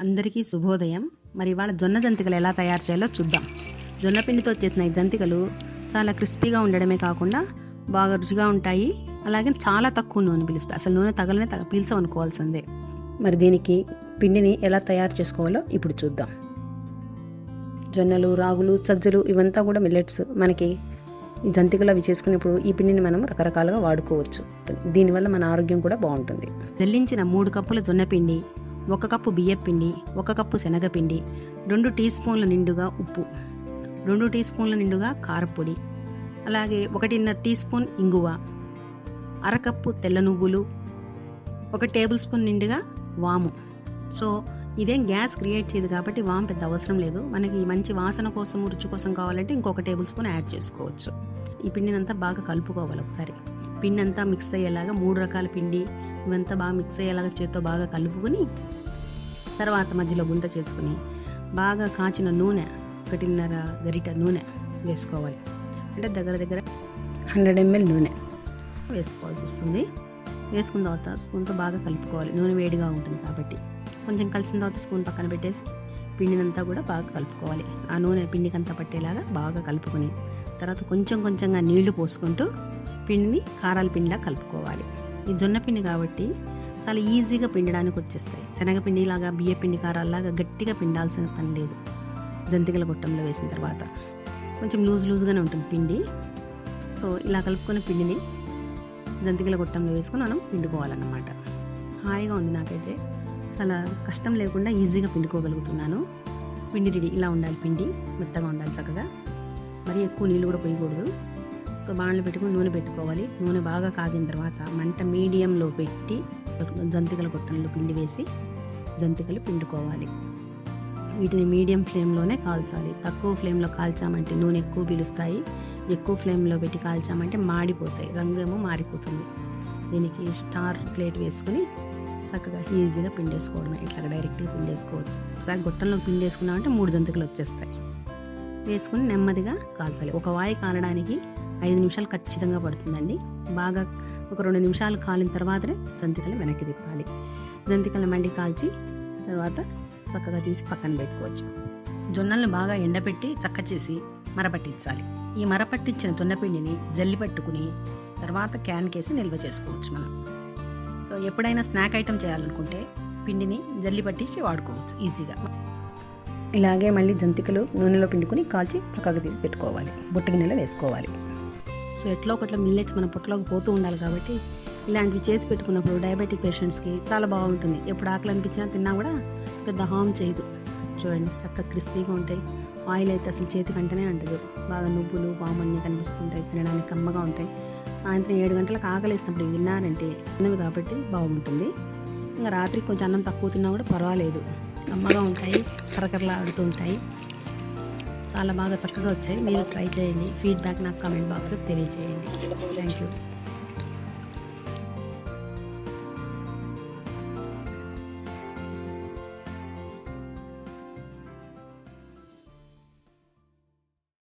అందరికీ శుభోదయం. మరి ఇవాళ జొన్న జంతికలు ఎలా తయారు చేయాలో చూద్దాం. జొన్న పిండితో చేసిన ఈ జంతికలు చాలా క్రిస్పీగా ఉండడమే కాకుండా బాగా రుచిగా ఉంటాయి. అలాగే చాలా తక్కువ నూనె పిలుస్తాయి అసలు నూనె తగలనే తగ పీల్చమనుకోవాల్సిందే. మరి దీనికి పిండిని ఎలా తయారు చేసుకోవాలో ఇప్పుడు చూద్దాం. జొన్నలు రాగులు సజ్జలు ఇవంతా కూడా మిల్లెట్స్ మనకి ఈ జంతికలు అవి చేసుకునేప్పుడు ఈ పిండిని మనం రకరకాలుగా వాడుకోవచ్చు. దీనివల్ల మన ఆరోగ్యం కూడా బాగుంటుంది. జల్లించిన మూడు కప్పుల జొన్న పిండి ఒక కప్పు బియ్యపిండి ఒక కప్పు శనగపిండి రెండు టీ స్పూన్ల నిండుగా ఉప్పు రెండు టీ స్పూన్ల నిండుగా కారపొడి అలాగే ఒకటిన్నర టీ స్పూన్ ఇంగువ అరకప్పు తెల్ల నువ్వులు ఒక టేబుల్ స్పూన్ నిండుగా వాము. సో ఇదేం గ్యాస్ క్రియేట్ చేయదు కాబట్టి వామ్ పెద్ద అవసరం లేదు. మనకి మంచి వాసన కోసం రుచి కోసం కావాలంటే ఇంకొక టేబుల్ స్పూన్ యాడ్ చేసుకోవచ్చు. ఈ పిండినంతా బాగా కలుపుకోవాలి ఒకసారి. పిండి అంతా మిక్స్ అయ్యేలాగా మూడు రకాల పిండి ఇవంతా బాగా మిక్స్ అయ్యేలాగా చేత్తో బాగా కలుపుకొని తర్వాత మధ్యలో గుంత చేసుకుని బాగా కాచిన నూనె ఒకటిన్నర గరిట నూనె వేసుకోవాలి. అంటే దగ్గర దగ్గర హండ్రెడ్ ఎంఎల్ నూనె వేసుకోవాల్సి వస్తుంది. వేసుకున్న తర్వాత స్పూన్తో బాగా కలుపుకోవాలి. నూనె వేడిగా ఉంటుంది కాబట్టి. కొంచెం కలిసిన తర్వాత స్పూన్ పక్కన పెట్టేసి పిండినంతా కూడా బాగా కలుపుకోవాలి. ఆ నూనె పిండికంతా పట్టేలాగా బాగా కలుపుకొని తర్వాత కొంచెం కొంచెంగా నీళ్ళు పోసుకుంటూ పిండిని కారాల పిండిలా కలుపుకోవాలి. ఈ జొన్న పిండి కాబట్టి చాలా ఈజీగా పిండడానికి వచ్చేస్తాయి. శనగపిండి లాగా బియ్య పిండి కారాల్లాగా గట్టిగా పిండాల్సిన పని లేదు. జంతికల గొట్టంలో వేసిన తర్వాత. కొంచెం లూజ్ లూజ్గానే ఉంటుంది పిండి. సో ఇలా కలుపుకున్న పిండిని జంతికల గొట్టంలో వేసుకొని మనం పిండుకోవాలన్నమాట. హాయిగా ఉంది నాకైతే. చాలా కష్టం లేకుండా ఈజీగా పిండుకోగలుగుతున్నాను. పిండి రెడీ. ఇలా ఉండాలి పిండి. మెత్తగా ఉండాలి చక్కగా. మరి ఎక్కువ నీళ్ళు కూడా పోయకూడదు. సో బాణలు పెట్టుకుని నూనె పెట్టుకోవాలి. నూనె బాగా కాగిన తర్వాత మంట మీడియంలో పెట్టి జంతికల కొట్టంలో పిండి వేసి జంతికలు పిండుకోవాలి. వీటిని మీడియం ఫ్లేమ్లోనే కాల్చాలి. తక్కువ ఫ్లేమ్లో కాల్చామంటే నూనె ఎక్కువ పీలుస్తాయి. ఎక్కువ ఫ్లేమ్లో పెట్టి కాల్చామంటే మాడిపోతాయి. రంగు ఏమో మారిపోతుంది. దీనికి స్టార్ ప్లేట్ వేసుకుని చక్కగా ఈజీగా పిండేసుకోవడమే. ఇట్లా డైరెక్ట్గా పిండేసుకోవచ్చు. ఒకసారి గొట్టంలో పిండేసుకున్నామంటే మూడు జంతికలు వచ్చేస్తాయి. వేసుకుని నెమ్మదిగా కాల్చాలి. ఒక వాయి కాలడానికి ఐదు నిమిషాలు ఖచ్చితంగా పడుతుందండి. బాగా ఒక రెండు నిమిషాలు కాలిన తర్వాతనే జంతికలు వెనక్కి తిప్పాలి. జంతికలు మళ్ళీ కాల్చి తర్వాత చక్కగా తీసి పక్కన పెట్టుకోవచ్చు. జొన్నలను బాగా ఎండబెట్టి చక్క చేసి మరపట్టించాలి. ఈ మరపట్టించిన జొన్నపిండిని జల్లి పట్టుకుని తర్వాత క్యాన్ కేసి నిల్వ చేసుకోవచ్చు మనం. సో ఎప్పుడైనా స్నాక్ ఐటెం చేయాలనుకుంటే పిండిని జల్లి పట్టించి వాడుకోవచ్చు ఈజీగా. ఇలాగే మళ్ళీ జంతికలు నూనెలో పిండుకుని కాల్చి పక్కకు తీసి పెట్టుకోవాలి. బుట్ట గిన్నెలో వేసుకోవాలి. సో ఎట్లా ఒకట్లా మిల్లెట్స్ మన పొట్టలోకి పోతూ ఉండాలి కాబట్టి ఇలాంటివి చేసి పెట్టుకున్నప్పుడు డయాబెటిక్ పేషెంట్స్కి చాలా బాగుంటుంది. ఎప్పుడు ఆకలి అనిపించినా తిన్నా కూడా పెద్ద హామ్ చేయదు. చూడండి చక్కగా క్రిస్పీగా ఉంటాయి. ఆయిల్ అయితే అసలు చేతి వెంటనే అంటదు. బాగా నువ్వులు పామన్నీ కనిపిస్తుంటాయి తినడానికి కమ్మగా ఉంటాయి. సాయంత్రం ఏడు గంటలకు ఆకలిస్తున్నప్పుడు తిన్నారంటే తిన్నవి కాబట్టి బాగుంటుంది. ఇంకా రాత్రికి కొంచెం అన్నం తక్కువ తిన్నా కూడా పర్వాలేదు. కమ్మగా ఉంటాయి కరకరలా ఆడుతూ ఉంటాయి. చాలా బాగా చక్కగా వచ్చాయి. మీరు ట్రై చేయండి. ఫీడ్బ్యాక్ నాకు కామెంట్ బాక్స్లో తెలియజేయండి థ్యాంక్ యూ